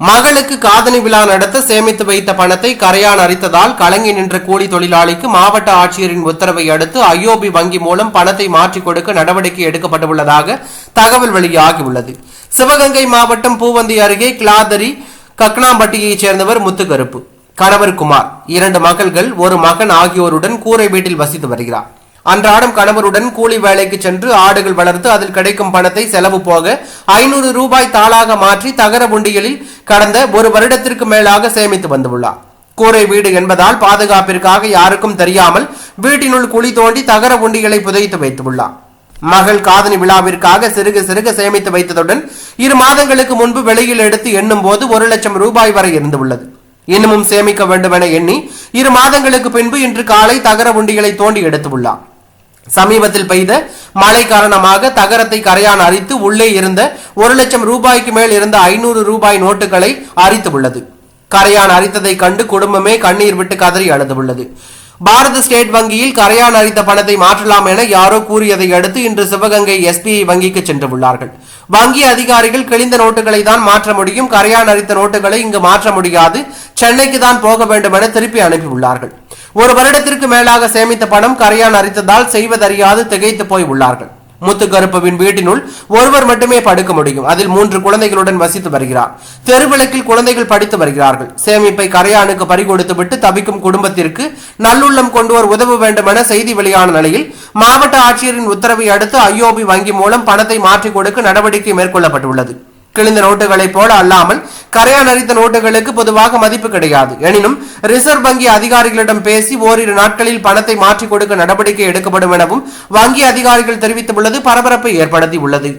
மகளுக்கு காதணி விழா நடத்த சேமித்து வைத்த பணத்தை கரையான் அரித்ததால் கலங்கி நின்ற கூலி தொழிலாளிக்கு மாவட்ட ஆட்சியரின் உத்தரவை அடுத்து ஐஓபி வங்கி மூலம் பணத்தை மாற்றிக் கொடுக்க நடவடிக்கை எடுக்கப்பட்டுள்ளதாக தகவல் வெளியாகியுள்ளது. சிவகங்கை மாவட்டம் பூவந்தி அருகே கிளாதரி கக்னாம்பட்டியைச் சேர்ந்தவர் முத்துக்கருப்பு. கணவர் குமார். இரண்டு மகள்கள் ஒரு மகன் ஆகியோருடன் கூரை வீட்டில் வசித்து வருகிறார். அன்றாடம் கணவருடன் கூலி வேலைக்கு சென்று ஆடுகள் வளர்த்து அதில் கிடைக்கும் பணத்தை செலவு போக ஐநூறு ரூபாய் தாளாக மாற்றி தகர உண்டியலில் கடந்த ஒரு வருடத்திற்கு மேலாக சேமித்து வந்துள்ளார். கூரை வீடு என்பதால் பாதுகாப்பிற்காக யாருக்கும் தெரியாமல் வீட்டினுள் குழி தோண்டி தகர உண்டிகளை புதைத்து வைத்துள்ளார். மகள் காதணி விழாவிற்காக சிறுக சிறுக சேமித்து வைத்ததுடன் இரு மாதங்களுக்கு முன்பு வெளியில் எடுத்து எண்ணும் போது ஒரு லட்சம் ரூபாய் வரை இருந்துள்ளது. இன்னமும் சேமிக்க வேண்டும் என எண்ணி இரு மாதங்களுக்கு பின்பு இன்று காலை தகர உண்டிகளை தோண்டி எடுத்துள்ளார். சமீபத்தில் பெய்த மழை காரணமாக தகரத்தை கரையான் அரித்து உள்ளே இருந்த ஒரு லட்சம் ரூபாய்க்கு மேல் இருந்த ஐநூறு ரூபாய் நோட்டுகளை அரித்து உள்ளது கரையான் அரித்ததை கண்டு குடும்பமே கண்ணீர் விட்டு கதறி அழுதுள்ளது. பாரத ஸ்டேட் வங்கியில் கரையான் அரித்த பணத்தை மாற்றலாம் என யாரோ கூறியதை அடுத்து இன்று சிவகங்கை எஸ்பிஐ வங்கிக்கு சென்று உள்ளார்கள். வங்கி அதிகாரிகள் கிழிந்த நோட்டுகளை தான் மாற்ற முடியும். கரையான் அரித்த நோட்டுகளை இங்கு மாற்ற முடியாது. சென்னைக்கு தான் போக வேண்டும் என திருப்பி அனுப்பியுள்ளார்கள். ஒரு வருடத்திற்கு மேலாக சேமித்த பணம் கரையான் அரித்ததால் செய்வதறியாது திகைத்து போய் உள்ளார்கள். முத்துக்கருப்புவின் வீட்டினுள் ஒருவர் மட்டுமே படுக்க முடியும். அதில் மூன்று குழந்தைகளுடன் வசித்து வருகிறார். தெருவிளக்கில் குழந்தைகள் படித்து வருகிறார்கள். சேமிப்பை கரையானுக்கு பறிகொடுத்துவிட்டு தவிக்கும் குடும்பத்திற்கு நல்லுள்ளம் கொண்டுவர் உதவ வேண்டும் என செய்தி வெளியான நிலையில் மாவட்ட ஆட்சியரின் உத்தரவை அடுத்து ஐஓபி வங்கி மூலம் பணத்தை மாற்றிக் கொடுக்க நடவடிக்கை மேற்கொள்ளப்பட்டுள்ளது. கிழிந்த நோட்டுகளைப் போல அல்லாமல் கரையான் அறித்த நோட்டுகளுக்கு பொதுவாக மதிப்பு கிடையாது. எனினும் ரிசர்வ் வங்கி அதிகாரிகளிடம் பேசி ஓரிரு நாட்களில் பணத்தை மாற்றிக் கொடுக்க நடவடிக்கை எடுக்கப்படும் எனவும் வங்கி அதிகாரிகள் தெரிவித்துள்ளது பரபரப்பை ஏற்படுத்தி உள்ளது